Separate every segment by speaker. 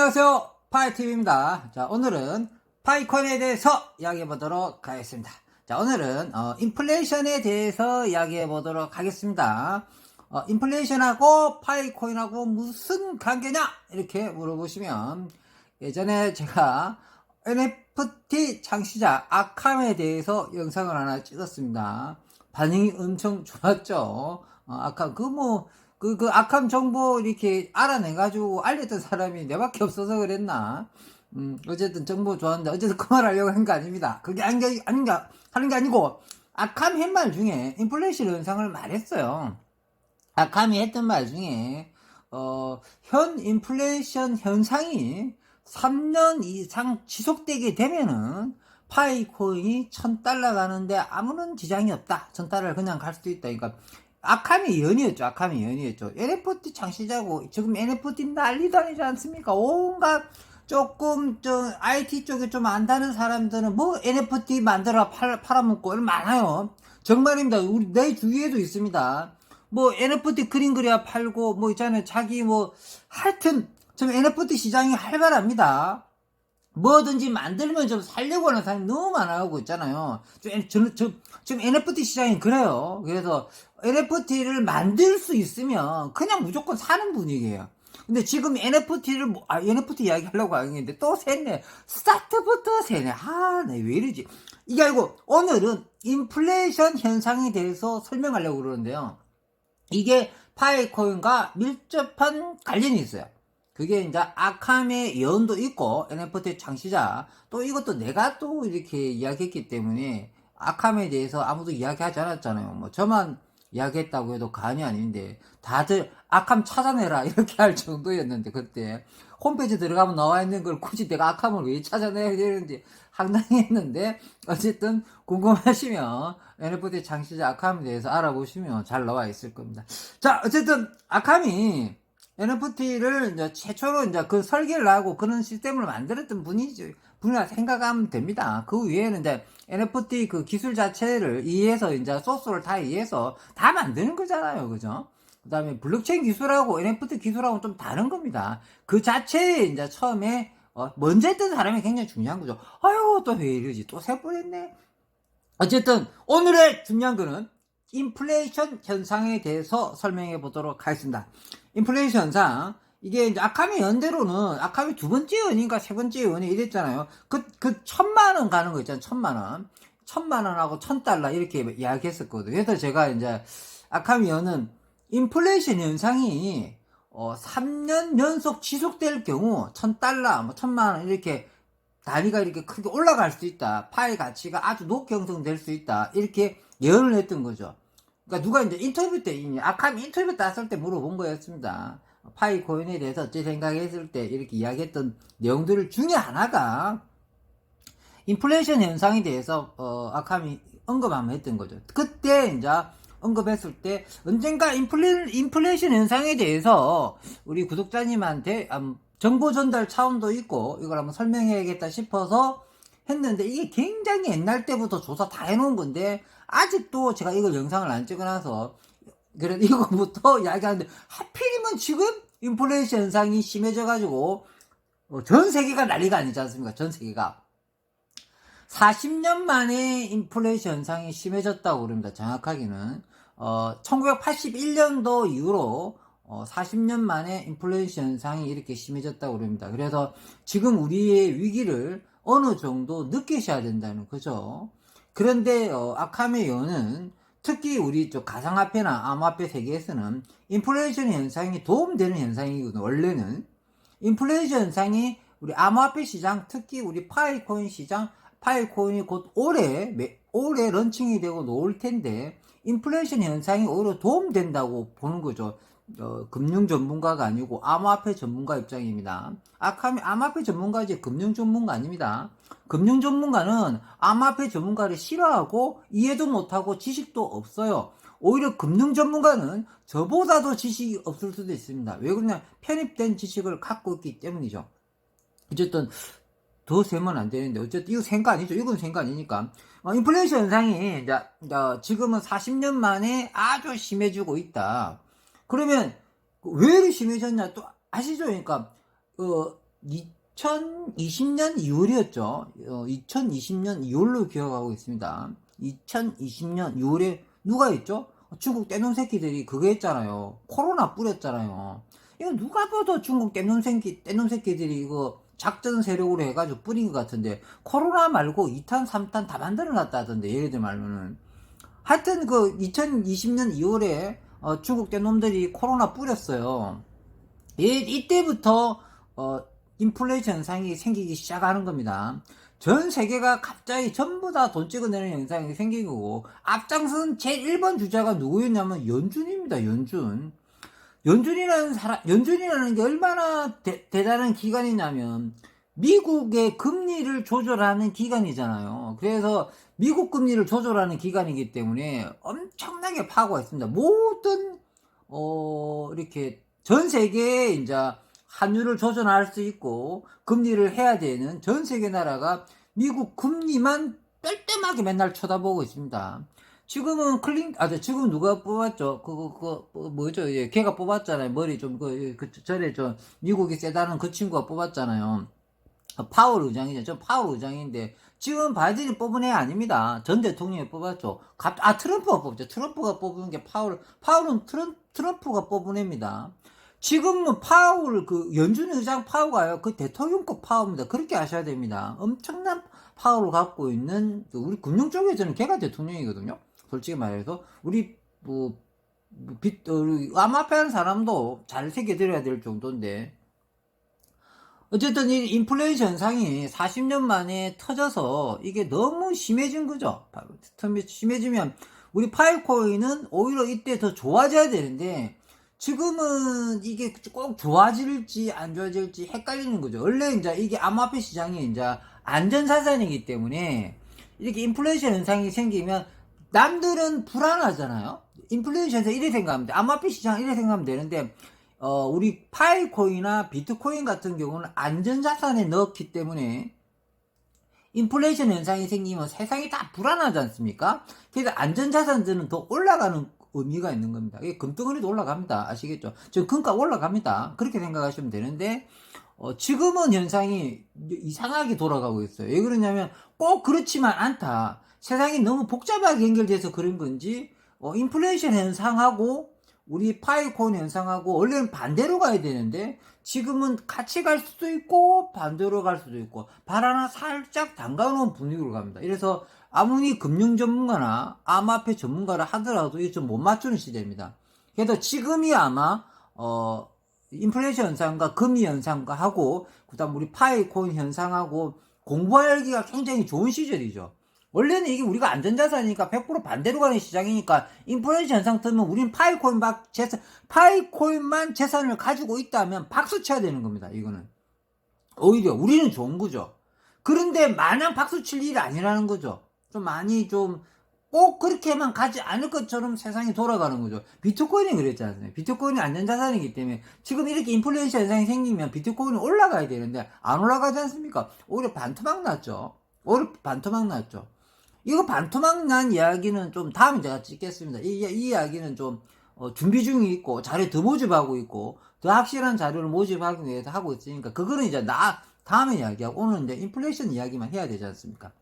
Speaker 1: 안녕하세요. 파이TV입니다. 자, 오늘은 파이콘에 대해서 이야기해 보도록 하겠습니다. 자, 오늘은, 어, 인플레이션에 대해서 이야기해 보도록 하겠습니다. 어, 인플레이션하고 파이코인하고 무슨 관계냐? 이렇게 물어보시면, 예전에 제가 NFT 창시자 아캄에 대해서 영상을 하나 찍었습니다. 반응이 엄청 좋았죠. 어, 아캄, 그 뭐, 그, 그 악함 정보 이렇게 알아내가지고 알렸던 사람이 내밖에 없어서 그랬나. 음, 어쨌든 정보 좋았는데, 어쨌든 그말 하려고 한 거 아닙니다. 그게 아닌 게, 아닌 게, 하는 게 아니고, 악함 했말 중에 인플레이션 현상을 말했어요. 아캄이 했던 말 중에, 어, 현 인플레이션 현상이 3년 이상 지속되게 되면은, 파이코인이 1000달러 가는데 아무런 지장이 없다. 1000달러를 그냥 갈 수도 있다. 그러니까, 악함이 연이었죠. 악함이 연이었죠. NFT 창시자고 지금 NFT 난리 다니지 않습니까? 온갖 조금 저 IT 쪽에 좀 안다는 사람들은 뭐 NFT 만들어 팔, 팔아먹고 많아요. 정말입니다. 우리 내 주위에도 있습니다. 뭐 NFT 그림 그려 팔고 뭐 있잖아요. 자기 뭐 하여튼 지금 NFT 시장이 활발합니다. 뭐든지 만들면 좀 살려고 하는 사람이 너무 많아가고 있잖아요. 지금 NFT 시장이 그래요. 그래서 NFT를 만들 수 있으면 그냥 무조건 사는 분위기예요. 근데 지금 NFT를, 뭐, 아, NFT 이야기 하려고 하는데 또 샜네. 스타트부터 세네. 아, 네, 왜 이러지? 이게 아니고, 오늘은 인플레이션 현상에 대해서 설명하려고 그러는데요. 이게 파이코인과 밀접한 관련이 있어요. 그게 이제 아캄의 연도 있고 NFT 창시자 또 이것도 내가 또 이렇게 이야기했기 때문에 아캄에 대해서 아무도 이야기하지 않았잖아요. 뭐 저만 이야기했다고 해도 간이 아닌데 다들 아캄 찾아내라 이렇게 할 정도였는데 그때 홈페이지 들어가면 나와 있는 걸 굳이 내가 아캄을 왜 찾아내야 되는지 황당했는데 어쨌든 궁금하시면 NFT 창시자 아캄에 대해서 알아보시면 잘 나와 있을 겁니다. 자 어쨌든 아캄이 NFT를 이제 최초로 이제 그 설계를 하고 그런 시스템을 만들었던 분이지, 분이라 생각하면 됩니다. 그 위에는 이제 NFT 그 기술 자체를 이해해서 이제 소스를 다 이해해서 다 만드는 거잖아요. 그죠? 그 다음에 블록체인 기술하고 NFT 기술하고 좀 다른 겁니다. 그 자체에 이제 처음에 어, 먼저 했던 사람이 굉장히 중요한 거죠. 아유, 또 왜 이러지? 또 세번했네. 어쨌든 오늘의 중요한 거는 인플레이션 현상에 대해서 설명해 보도록 하겠습니다. 인플레이션 현상. 이게 이제 아카미 연대로는 아카미 두 번째 연인가 세 번째 연이 이랬잖아요. 그, 그 천만 원 가는 거 있잖아요. 천만 원. 천만 원하고 천 달러 이렇게 이야기했었거든요. 그래서 제가 이제 아카미 연은 인플레이션 현상이 어, 3년 연속 지속될 경우 천 달러, 뭐 천만 원 이렇게 단위가 이렇게 크게 올라갈 수 있다. 파이 가치가 아주 높게 형성될 수 있다. 이렇게 예언을 했던 거죠. 그러니까 누가 이제 인터뷰 때, 아캄 인터뷰 때 했을 때 물어본 거였습니다. 파이 코인에 대해서 어찌 생각했을 때 이렇게 이야기했던 내용들 중에 하나가 인플레이션 현상에 대해서 어, 아캄이 언급하면 했던 거죠. 그때 이제 언급했을 때 언젠가 인플레, 인플레이션 현상에 대해서 우리 구독자님한테 음, 정보 전달 차원도 있고 이걸 한번 설명해야겠다 싶어서 했는데 이게 굉장히 옛날 때부터 조사 다 해놓은 건데 아직도 제가 이걸 영상을 안 찍어놔서 그래 이거부터 이야기하는데 하필이면 지금 인플레이션 현상이 심해져 가지고 어, 전 세계가 난리가 아니지 않습니까? 전 세계가 40년 만에 인플레이션 현상이 심해졌다고 그럽니다. 정확하게는 어, 1981년도 이후로 어, 40년 만에 인플레이션 현상이 이렇게 심해졌다고 그럽니다. 그래서 지금 우리의 위기를 어느 정도 느끼셔야 된다는 거죠. 그런데 어, 아카메 요는 특히 우리 쪽 가상화폐나 암호화폐 세계에서는 인플레이션 현상이 도움되는 현상이거든요. 원래는 인플레이션 현상이 우리 암호화폐 시장, 특히 우리 파이코인 시장, 파이코인이 곧 올해 올해 런칭이 되고 놓을 텐데 인플레이션 현상이 오히려 도움된다고 보는 거죠. 어, 금융 전문가가 아니고 암호화폐 전문가 입장입니다. 아카미 암호화폐 전문가지 금융 전문가 아닙니다. 금융 전문가는 암호화폐 전문가를 싫어하고 이해도 못하고 지식도 없어요. 오히려 금융 전문가는 저보다도 지식이 없을 수도 있습니다. 왜 그러냐? 편입된 지식을 갖고 있기 때문이죠. 어쨌든 더 세면 안 되는데 어쨌든 이거 생각 아니죠. 이건 생각 아니니까. 어, 인플레이션 현상이 이제, 이제 지금은 40년 만에 아주 심해지고 있다. 그러면 왜 심해졌냐 또 아시죠? 그러니까 어, 2020년 2월이었죠. 어, 2020년 2월로 기억하고 있습니다. 2020년 2월에 누가 했죠? 중국 떼놈 새끼들이 그거 했잖아요. 코로나 뿌렸잖아요. 이거 누가 봐도 중국 떼놈 새끼, 떼놈 새끼들이 이거 작전 세력으로 해가지고 뿌린 것 같은데, 코로나 말고 2탄, 3탄 다 만들어 놨다 하던데, 얘네들 말로는. 하여튼 그 2020년 2월에 어, 중국 떼놈들이 코로나 뿌렸어요. 이, 이때부터 어, 인플레이션 현상이 생기기 시작하는 겁니다. 전 세계가 갑자기 전부 다 돈 찍어내는 현상이 생긴 거고 앞장선 제1번 주자가 누구였냐면 연준입니다. 연준. 연준이라는 사람, 연준이라는 게 얼마나 대, 대단한 기관이냐면 미국의 금리를 조절하는 기관이잖아요. 그래서 미국 금리를 조절하는 기관이기 때문에 엄청나게 파고가 있습니다. 모든 어 이렇게 전 세계에 이제 환율을 조절할 수 있고 금리를 해야 되는 전 세계 나라가 미국 금리만 뻘쭘하게 맨날 쳐다보고 있습니다. 지금은 클린, 아, 네, 지금 누가 뽑았죠? 그거, 그거, 그, 뭐죠? 예, 걔가 뽑았잖아요. 머리 좀, 그, 그, 전에 좀, 미국이 세다는 그 친구가 뽑았잖아요. 어, 파월 의장이죠. 저 파월 의장인데, 지금 바이든이 뽑은 애 아닙니다. 전 대통령이 뽑았죠. 갑, 아, 트럼프가 뽑죠. 트럼프가 뽑은 게 파월, 파월은 트럼, 트럼프가 뽑은 애입니다. 지금은 파월, 그, 연준 의장 파워가요. 그 대통령급 파워입니다. 그렇게 아셔야 됩니다. 엄청난 파워를 갖고 있는, 그 우리 금융 쪽에서는 걔가 대통령이거든요. 솔직히 말해서. 우리, 뭐, 뭐 빚, 어, 우리 암호화폐 하는 사람도 잘 새겨드려야 될 정도인데. 어쨌든 이 인플레이션 현상이 40년 만에 터져서 이게 너무 심해진 거죠. 심해지면 우리 파이코인은 오히려 이때 더 좋아져야 되는데 지금은 이게 꼭 좋아질지 안 좋아질지 헷갈리는 거죠. 원래 이제 이게 암호화폐 시장이 이제 안전자산이기 때문에 이렇게 인플레이션 현상이 생기면 남들은 불안하잖아요. 인플레이션 현상 이렇게 생각하면 돼. 암호화폐 시장 이렇게 생각하면 되는데 어, 우리 파이코인이나 비트코인 같은 경우는 안전자산에 넣었기 때문에 인플레이션 현상이 생기면 세상이 다 불안하지 않습니까? 그래서 안전자산들은 더 올라가는 의미가 있는 겁니다. 금덩어리도 올라갑니다. 아시겠죠? 지금 금가 올라갑니다. 그렇게 생각하시면 되는데, 어, 지금은 현상이 이상하게 돌아가고 있어요. 왜 그러냐면 꼭 그렇지만 않다. 세상이 너무 복잡하게 연결돼서 그런 건지, 어, 인플레이션 현상하고 우리 파이콘 현상하고 원래는 반대로 가야 되는데 지금은 같이 갈 수도 있고 반대로 갈 수도 있고 발 하나 살짝 담가놓은 분위기로 갑니다. 이래서 아무리 금융 전문가나 암호화폐 전문가를 하더라도 이게 좀 못 맞추는 시대입니다. 그래서 지금이 아마 어 인플레이션 현상과 금리 현상과 하고 그다음 우리 파이콘 현상하고 공부하기가 굉장히 좋은 시절이죠. 원래는 이게 우리가 안전자산이니까 100% 반대로 가는 시장이니까 인플레이션 현상 뜨면 우린 파이코인 막 재산, 파이코인만 재산을 가지고 있다면 박수 쳐야 되는 겁니다. 이거는. 오히려 우리는 좋은 거죠. 그런데 마냥 박수 칠 일이 아니라는 거죠. 좀 많이 좀 꼭 그렇게만 가지 않을 것처럼 세상이 돌아가는 거죠. 비트코인이 그랬지 않습니까? 비트코인이 안전자산이기 때문에 지금 이렇게 인플레이션 현상이 생기면 비트코인이 올라가야 되는데 안 올라가지 않습니까? 오히려 반토막 났죠. 오히려 반토막 났죠. 이거 반토막 난 이야기는 좀 다음에 제가 찍겠습니다. 이, 이 이야기는 좀 어, 준비 중에 있고 자료 더 모집하고 있고 더 확실한 자료를 모집하기 위해서 하고 있으니까 그거는 이제 나 다음에 이야기하고 오늘 이제 인플레이션 이야기만 해야 되지 않습니까?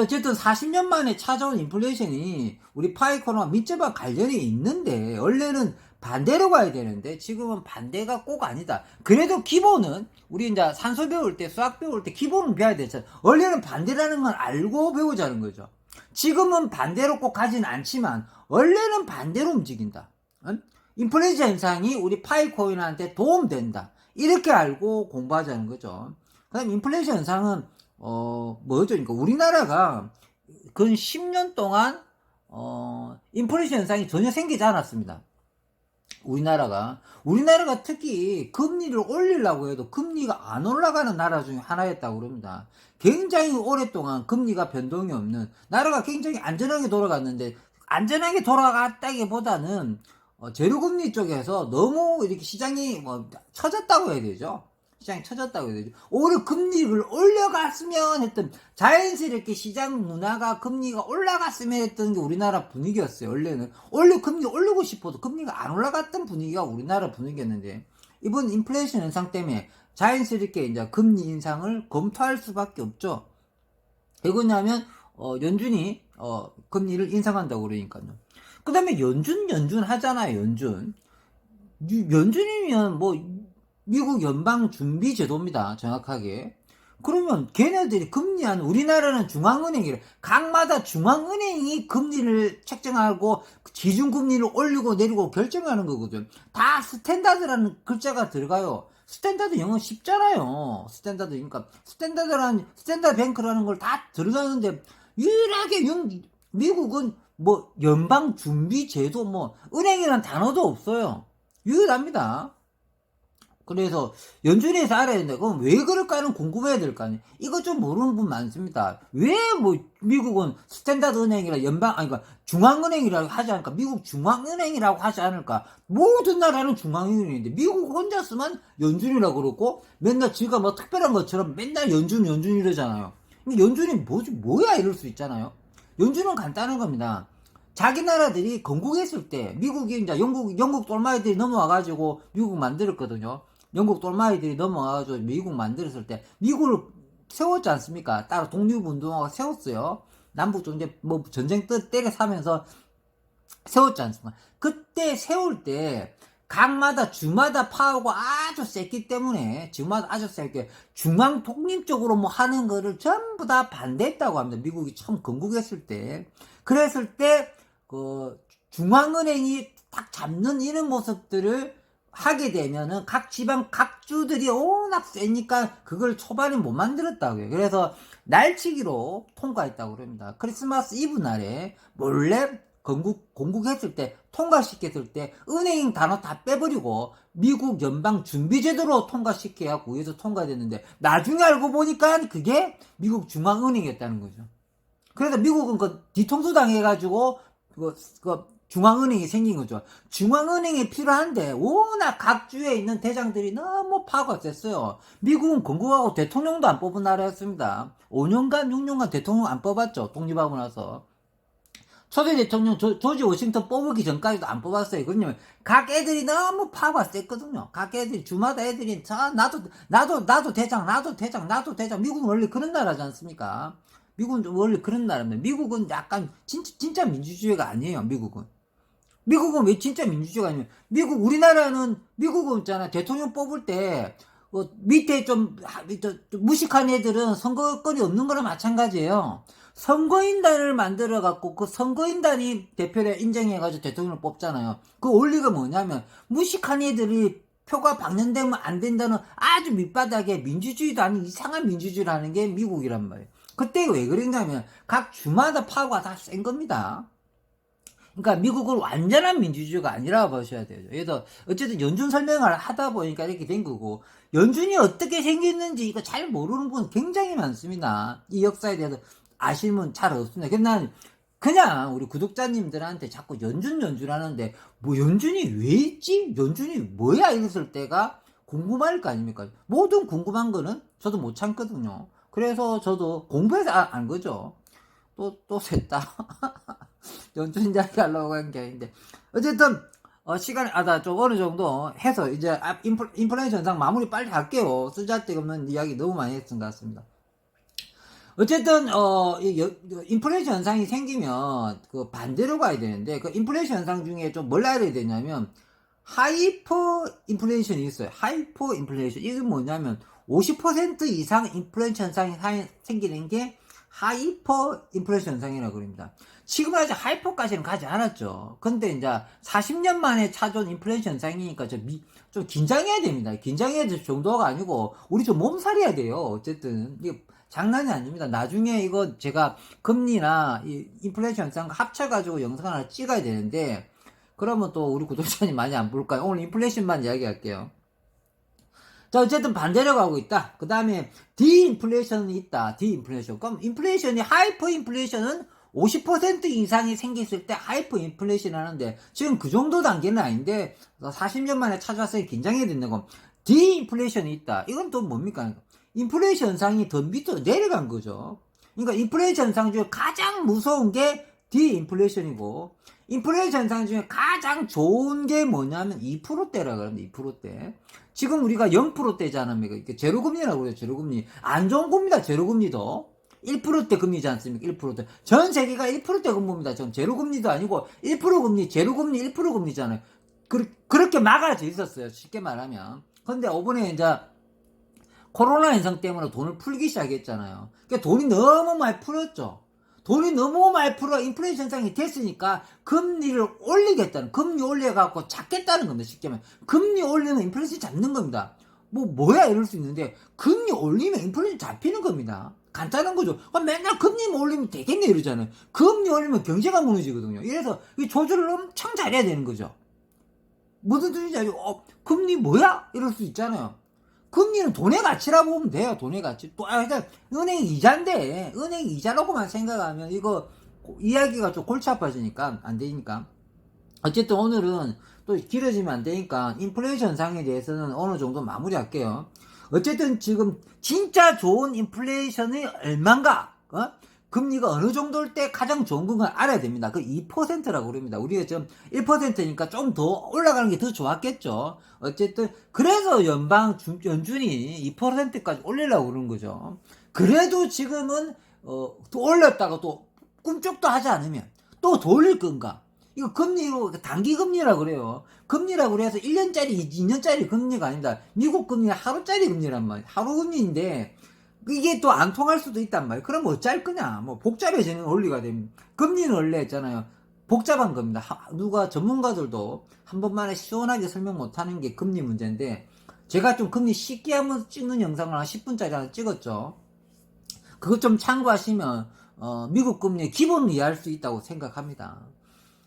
Speaker 1: 어쨌든 40년 만에 찾아온 인플레이션이 우리 파이코나 밑접한 관련이 있는데 원래는 반대로 가야 되는데 지금은 반대가 꼭 아니다. 그래도 기본은 우리 이제 산소 배울 때 수학 배울 때 기본은 배워야 되잖아. 원래는 반대라는 건 알고 배우자는 거죠. 지금은 반대로 꼭 가진 않지만 원래는 반대로 움직인다. 응? 인플레이션 현상이 우리 파이코인한테 도움된다. 이렇게 알고 공부하자는 거죠. 그 다음 인플레이션 현상은 어, 뭐죠? 그러니까 우리나라가 근 10년 동안, 어, 인플레이션 현상이 전혀 생기지 않았습니다. 우리나라가. 우리나라가 특히 금리를 올리려고 해도 금리가 안 올라가는 나라 중에 하나였다고 그럽니다. 굉장히 오랫동안 금리가 변동이 없는 나라가 굉장히 안전하게 돌아갔는데 안전하게 돌아갔다기 보다는 어, 재료금리 쪽에서 너무 이렇게 시장이 뭐 처졌다고 해야 되죠. 시장이 쳐졌다고 해야 되죠. 오히려 금리를 올려갔으면 했던 자연스럽게 시장 문화가 금리가 올라갔으면 했던 게 우리나라 분위기였어요. 원래는 원래 금리 올리고 싶어도 금리가 안 올라갔던 분위기가 우리나라 분위기였는데 이번 인플레이션 현상 때문에 자연스럽게 이제 금리 인상을 검토할 수밖에 없죠. 왜 그러냐면 어, 연준이 어, 금리를 인상한다고 그러니까요. 그 다음에 연준 연준 하잖아요. 연준 유- 연준이면 뭐 미국 연방 준비 제도입니다. 정확하게. 그러면 걔네들이 금리한 우리나라는 중앙은행이래. 각마다 중앙은행이 금리를 책정하고 기준금리를 올리고 내리고 결정하는 거거든. 다 스탠다드라는 글자가 들어가요. 스탠다드 영어 쉽잖아요. 스탠다드 그러니까 스탠다드라는 스탠다드 뱅크라는 걸 다 들어가는데 유일하게 영- 미국은 뭐 연방 준비 제도 뭐 은행이라는 단어도 없어요. 유일합니다. 그래서 연준에서 알아야 된다. 그럼 왜 그럴까는 궁금해야 될 거 아니에요. 이거 좀 모르는 분 많습니다. 왜 뭐 미국은 스탠다드 은행이라 연방 아니 그러니까 중앙은행이라고 하지 않을까? 미국 중앙은행이라고 하지 않을까? 모든 나라는 중앙은행인데 미국 혼자서만 연준이라고 그러고 맨날 지가 뭐 특별한 것처럼 맨날 연준 연준 이러잖아요. 연준이 뭐지 뭐야 이럴 수 있잖아요. 연준은 간단한 겁니다. 자기 나라들이 건국했을 때 미국이 이제 영국 영국 똘마이들이 넘어와가지고 미국 만들었거든요. 영국 똘마이들이 넘어와가지고 미국 만들었을 때 미국을 세웠지 않습니까? 따로 독립운동하고 세웠어요. 남북 전쟁 뭐 전쟁 때 때려 사면서 세웠지 않습니까? 그때 세울 때 각마다 주마다 파하고 아주 셌기 때문에 주마다 아주 세게 중앙 독립적으로 뭐 하는 거를 전부 다 반대했다고 합니다. 미국이 처음 건국했을 때 그랬을 때 그 중앙은행이 딱 잡는 이런 모습들을 하게 되면은 각 지방 각 주들이 워낙 세니까 그걸 초반에 못 만들었다고요. 그래서 날치기로 통과했다고 그럽니다. 크리스마스 이브 날에 몰래 건국 공국했을 때 통과시켰을 때 은행 단어 다 빼버리고 미국 연방 준비제도로 통과시켜야 위에서 통과됐는데 나중에 알고 보니까 그게 미국 중앙은행이었다는 거죠. 그래서 미국은 그 뒤통수 당해가지고 그, 그 중앙은행이 생긴 거죠. 중앙은행이 필요한데 워낙 각 주에 있는 대장들이 너무 파가 셌어요. 미국은 건국하고 대통령도 안 뽑은 나라였습니다. 5년간 6년간 대통령 안 뽑았죠. 독립하고 나서. 초대 대통령 조, 조지 워싱턴 뽑기 전까지도 안 뽑았어요. 그러냐면 각 애들이 너무 파가 셌거든요. 각 애들이 주마다 애들이 자 나도 나도 나도 대장 나도 대장 나도 대장 미국은 원래 그런 나라지 않습니까? 미국은 좀 원래 그런 나라입니다. 미국은 약간 진짜, 진짜 민주주의가 아니에요. 미국은. 미국은 왜 진짜 민주주의가 아니에요? 미국 우리나라는 미국은 있잖아 대통령 뽑을 때 어, 밑에 좀, 좀 무식한 애들은 선거권이 없는 거랑 마찬가지예요. 선거인단을 만들어 갖고 그 선거인단이 대표를 인정해 가지고 대통령을 뽑잖아요. 그 원리가 뭐냐면 무식한 애들이 표가 방전되면 안 된다는 아주 밑바닥에 민주주의도 아닌 이상한 민주주의라는 게 미국이란 말이에요. 그때 왜 그랬냐면 각 주마다 파가 다 센 겁니다. 그러니까 미국은 완전한 민주주의가 아니라고 보셔야 돼요. 그래서 어쨌든 연준 설명을 하다 보니까 이렇게 된 거고 연준이 어떻게 생겼는지 이거 잘 모르는 분 굉장히 많습니다. 이 역사에 대해서 아시는 분잘 없습니다. 그래서 난 그냥 우리 구독자님들한테 자꾸 연준 연준 하는데 뭐 연준이 왜 있지? 연준이 뭐야? 이랬을 때가 궁금할 거 아닙니까? 모든 궁금한 거는 저도 못 참거든요. 그래서 저도 공부해서 아- 안 거죠. 또, 또 샜다. 연준 이야기 하려고 한 게 아닌데. 어쨌든, 어, 시간이, 아, 나좀 어느 정도 해서 이제 앞 인플, 인플레이션 현상 마무리 빨리 할게요. 쓰잘데없는 이야기 너무 많이 했던 것 같습니다. 어쨌든, 어, 이 여- 인플레이션 현상이 생기면 그 반대로 가야 되는데, 그 인플레이션 현상 중에 좀 뭘 알아야 되냐면, 하이퍼 인플레이션이 있어요. 하이퍼 인플레이션. 이게 뭐냐면, 50% 이상 인플레이션 현상이 사- 생기는 게 하이퍼 인플레이션 현상이라고 그럽니다. 지금은 아직 하이퍼까지는 가지 않았죠. 근데 이제 40년 만에 찾아온 인플레이션 현상이니까 좀, 미- 좀 긴장해야 됩니다. 긴장해야 될 정도가 아니고, 우리 좀 몸살이야 돼요. 어쨌든. 이게 장난이 아닙니다. 나중에 이거 제가 금리나 이 인플레이션 현상과 합쳐가지고 영상 하나 찍어야 되는데, 그러면 또 우리 구독자님 많이 안 볼까요? 오늘 인플레이션만 이야기할게요. 자, 어쨌든 반대로 가고 있다. 그 다음에 디인플레이션이 있다. 디인플레이션. 그럼 인플레이션이 하이퍼 인플레이션은 50% 이상이 생겼을 때 하이퍼 인플레이션 하는데 지금 그 정도 단계는 아닌데 40년 만에 찾아왔으니 긴장해야 된다고 디인플레이션이 있다. 이건 또 뭡니까? 인플레이션 현상이 더 밑으로 내려간 거죠. 그러니까 인플레이션 현상 중에 가장 무서운 게 디인플레이션이고 인플레이션 현상 중에 가장 좋은 게 뭐냐면 2%대라 그럽니다. 2%대. 지금 우리가 0%대지 않습니까? 이게 제로금리라고 그래요. 제로금리. 안 좋은 겁니다. 제로금리도. 1%대 금리지 않습니까? 1%대. 전 세계가 1%대 금리입니다. 지금 제로금리도 아니고 1% 금리, 제로금리 1% 금리잖아요. 그, 그렇게 막아져 있었어요. 쉽게 말하면. 근데 이번에 이제 코로나 현상 때문에 돈을 풀기 시작했잖아요. 그러니까 돈이 너무 많이 풀었죠. 돈이 너무 많이 풀어 인플레이션 현상이 됐으니까 금리를 올리겠다는 금리 올려갖고 잡겠다는 겁니다. 쉽게 말하면 금리 올리면 인플레이션 잡는 겁니다. 뭐 뭐야 이럴 수 있는데 금리 올리면 인플레이션 잡히는 겁니다. 간단한 거죠. 그럼 맨날 금리만 올리면 되겠네 이러잖아요. 금리 올리면 경제가 무너지거든요. 이래서 이 조절을 엄청 잘해야 되는 거죠. 무슨 뜻인지 알죠? 어, 금리 뭐야? 이럴 수 있잖아요. 금리는 돈의 가치라고 보면 돼요. 돈의 가치. 또, 아, 일단, 은행 이자인데, 은행 이자라고만 생각하면, 이거, 고- 이야기가 좀 골치 아파지니까, 안 되니까. 어쨌든 오늘은 또 길어지면 안 되니까, 인플레이션 현상에 대해서는 어느 정도 마무리 할게요. 어쨌든 지금, 진짜 좋은 인플레이션이 얼만가, 어? 금리가 어느 정도일 때 가장 좋은 건가 알아야 됩니다. 그 2%라고 그럽니다. 우리가 지금 1%니까 좀 더 올라가는 게 더 좋았겠죠. 어쨌든 그래서 연방 준- 연준이 2%까지 올리려고 그러는 거죠. 그래도 지금은 어, 또 올렸다가 또 꿈쩍도 하지 않으면 또 돌릴 건가? 이거 금리로 단기 금리라 그래요. 금리라고 그래서 1년짜리, 2년짜리 금리가 아닙니다. 미국 금리는 하루짜리 금리란 말이에요. 하루 금리인데 이게 또 안 통할 수도 있단 말이에요. 그럼 어쩔 거냐? 뭐 복잡해지는 원리가 됩니다. 금리는 원래 했잖아요. 복잡한 겁니다. 하- 누가 전문가들도 한 번만에 시원하게 설명 못하는 게 금리 문제인데 제가 좀 금리 쉽게 한번 찍는 영상을 한 10분짜리 하나 찍었죠. 그것 좀 참고하시면 어, 미국 금리 기본을 이해할 수 있다고 생각합니다.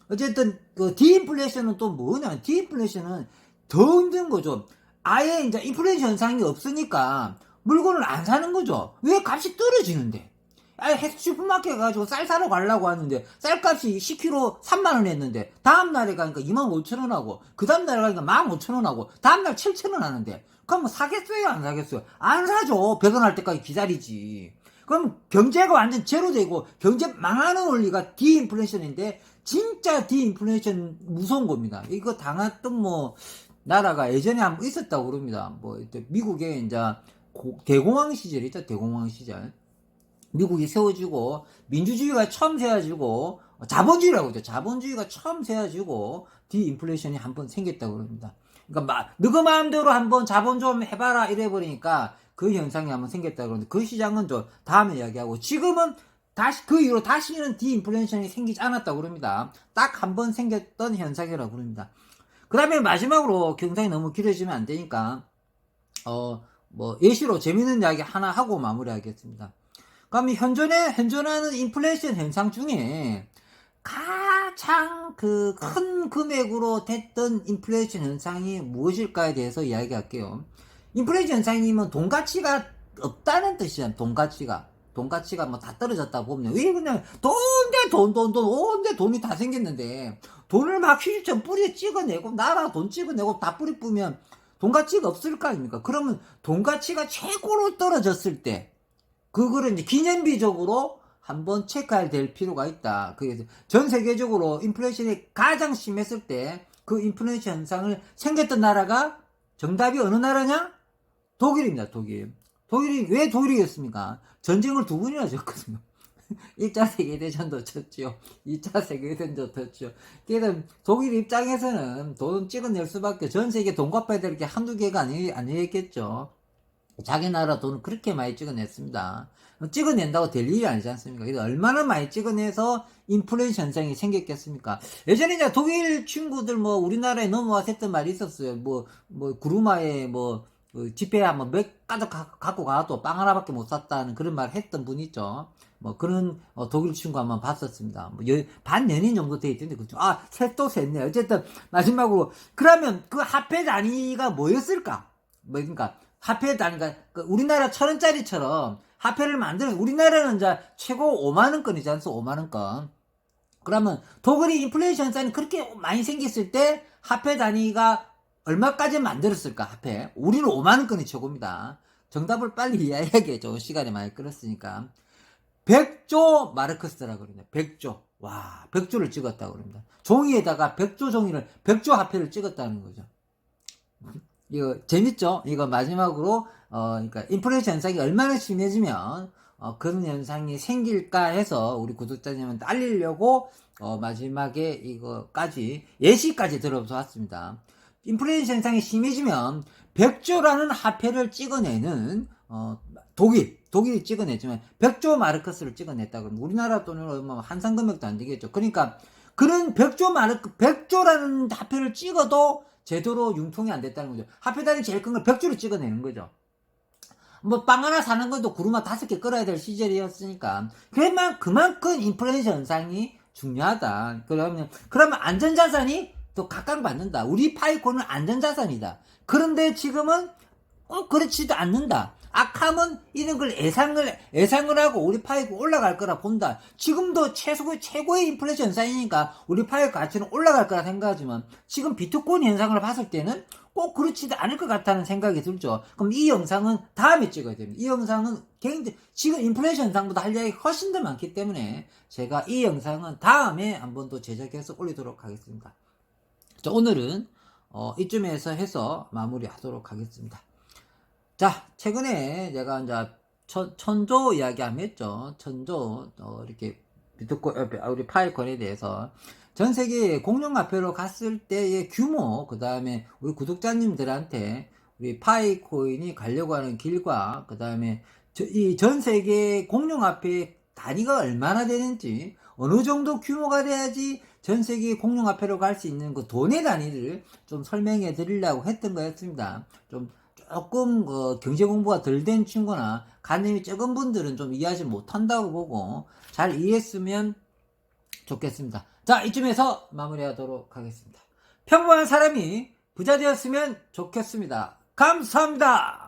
Speaker 1: 어쨌든 그 디인플레이션은 또 뭐냐? 디인플레이션은 더 힘든 거죠. 아예 이제 인플레이션 현상이 없으니까 물건을 안 사는 거죠. 왜 값이 떨어지는데? 아예 슈퍼마켓 가가지고 쌀 사러 가려고 하는데 쌀값이 10kg 3만 원 했는데 다음 날에 가니까 2만 5천 원 하고 그 다음 날에 가니까 1만 5천 원 하고 다음 날 7천 원 하는데 그럼 뭐 사겠어요 안 사겠어요? 안 사죠. 배관할 때까지 기다리지. 그럼 경제가 완전 제로 되고 경제 망하는 원리가 디인플레이션인데 진짜 디인플레이션 무서운 겁니다. 이거 당했던 뭐 나라가 예전에 한번 있었다고 그럽니다. 뭐 미국에 이제 고- 대공황 시절 있죠. 대공황 시절. 미국이 세워지고 민주주의가 처음 세워지고 어, 자본주의라고 하죠. 자본주의가 처음 세워지고 디인플레이션이 한 번 생겼다고 그럽니다. 그러니까 마, 너그 마음대로 한번 자본 좀 해봐라 이래 버리니까 그 현상이 한번 생겼다 그러는데 그 시장은 좀 다음에 이야기하고 지금은 다시 그 이후로 다시는 디인플레이션이 생기지 않았다고 그럽니다. 딱 한 번 생겼던 현상이라고 그럽니다. 그 다음에 마지막으로 경상이 너무 길어지면 안 되니까 어 뭐 예시로 재밌는 이야기 하나 하고 마무리하겠습니다. 그럼 이 현존에 현존하는 인플레이션 현상 중에 가장 그 큰 금액으로 됐던 인플레이션 현상이 무엇일까에 대해서 이야기할게요. 인플레이션 현상이면 돈 가치가 없다는 뜻이잖아요. 돈 가치가. 돈 가치가 뭐 다 떨어졌다 보면 왜 그냥 돈대 돈 돈 돈 온데 돈이 다 생겼는데 돈을 막 휴지처럼 뿌리에 찍어내고 나라 돈 찍어내고 다 뿌리 뿌면 돈 가치가 없을 거 아닙니까? 그러면 돈 가치가 최고로 떨어졌을 때 그거를 이제 기념비적으로 한번 체크해야 될 필요가 있다. 그게 전 세계적으로 인플레이션이 가장 심했을 때 그 인플레이션 현상을 생겼던 나라가 정답이 어느 나라냐? 독일입니다. 독일. 독일이 왜 독일이겠습니까? 전쟁을 두 번이나 졌거든요. 1차 세계대전도 쳤죠. 2차 세계대전도 쳤죠. 그래서 독일 입장에서는 돈 찍어낼 수밖에 전 세계 돈 갚아야 될 게 한두 개가 아니, 아니겠죠. 자기 나라 돈을 그렇게 많이 찍어냈습니다. 찍어낸다고 될 일이 아니지 않습니까? 그래서 얼마나 많이 찍어내서 인플레이션 현상이 생겼겠습니까? 예전에 이제 독일 친구들 뭐 우리나라에 넘어와서 했던 말이 있었어요. 뭐, 뭐, 구루마에 뭐, 그 집회 한번 몇 가득 가- 갖고 가도 빵 하나밖에 못 샀다는 그런 말 했던 분 있죠. 뭐 그런 어, 독일 친구 한번 봤었습니다. 뭐 여- 반년인 정도 돼 있던데 그죠? 아, 셋도 셌네. 어쨌든 마지막으로 그러면 그 화폐 단위가 뭐였을까? 뭐 그러니까 화폐 단위가 그 우리나라 천 원짜리처럼 화폐를 만드는 우리나라는 이제 최고 5만 원권이지 않습니까? 5만 원권. 그러면 독일이 인플레이션 현상이 그렇게 많이 생겼을 때 화폐 단위가 얼마까지 만들었을까 화폐 우리는 5만 원권이 최고입니다 정답을 빨리 이해해야겠죠 시간이 많이 끌었으니까 100조 마르크스라고 그러네 100조 와, 100조를 찍었다고 그럽니다. 종이에다가 100조 종이를, 100조 화폐를 찍었다는 거죠. 이거 재밌죠? 이거 마지막으로, 어, 그러니까 인플레이션 현상이 얼마나 심해지면, 어, 그런 현상이 생길까 해서 우리 구독자님은 알리려고, 어, 마지막에 이거까지, 예시까지 들어서 왔습니다. 인플레이션 현상이 심해지면 100조라는 화폐를 찍어내는 어, 독일, 독일이 찍어냈지만 100조 마르크스를 찍어냈다 그러면 우리나라 돈으로 뭐 한상 금액도 안 되겠죠. 그러니까 그런 100조 마르크 100조라는 화폐를 찍어도 제대로 융통이 안 됐다는 거죠. 화폐단이 제일 큰걸 100조를 찍어내는 거죠. 뭐 빵 하나 사는 것도 구루마 다섯 개 끌어야 될 시절이었으니까 그만 그만큼 인플레이션 현상이 중요하다. 그러면 그러면 안전자산이 또 각광받는다. 우리 파이콘은 안전자산이다. 그런데 지금은 꼭 그렇지도 않는다. 악함은 이런 걸 예상을 예상을 하고 우리 파이가 올라갈 거라 본다. 지금도 최소 최고의 인플레이션 현상이니까 우리 파이 가치는 올라갈 거라 생각하지만 지금 비트코인 현상을 봤을 때는 꼭 그렇지도 않을 것 같다는 생각이 들죠. 그럼 이 영상은 다음에 찍어야 됩니다. 이 영상은 굉장히 지금 인플레이션 현상보다 할 이야기 훨씬 더 많기 때문에 제가 이 영상은 다음에 한번더 제작해서 올리도록 하겠습니다. 자, 오늘은 어, 이쯤에서 해서 마무리하도록 하겠습니다. 자, 최근에 제가 이제 천, 천조 이야기 한번 했죠. 천조, 어, 이렇게 비트코, 어, 우리 파이콘에 대해서 전 세계 공룡 화폐로 갔을 때의 규모, 그 다음에 우리 구독자님들한테 우리 파이코인이 가려고 하는 길과, 그 다음에 이 전 세계 공룡 화폐 단위가 얼마나 되는지, 어느 정도 규모가 돼야지 전 세계 공룡화폐로 갈 수 있는 그 돈의 단위를 좀 설명해 드리려고 했던 거였습니다. 좀 조금 어, 경제 공부가 덜 된 친구나 가늠이 적은 분들은 좀 이해하지 못한다고 보고 잘 이해했으면 좋겠습니다. 자, 이쯤에서 마무리하도록 하겠습니다. 평범한 사람이 부자 되었으면 좋겠습니다. 감사합니다.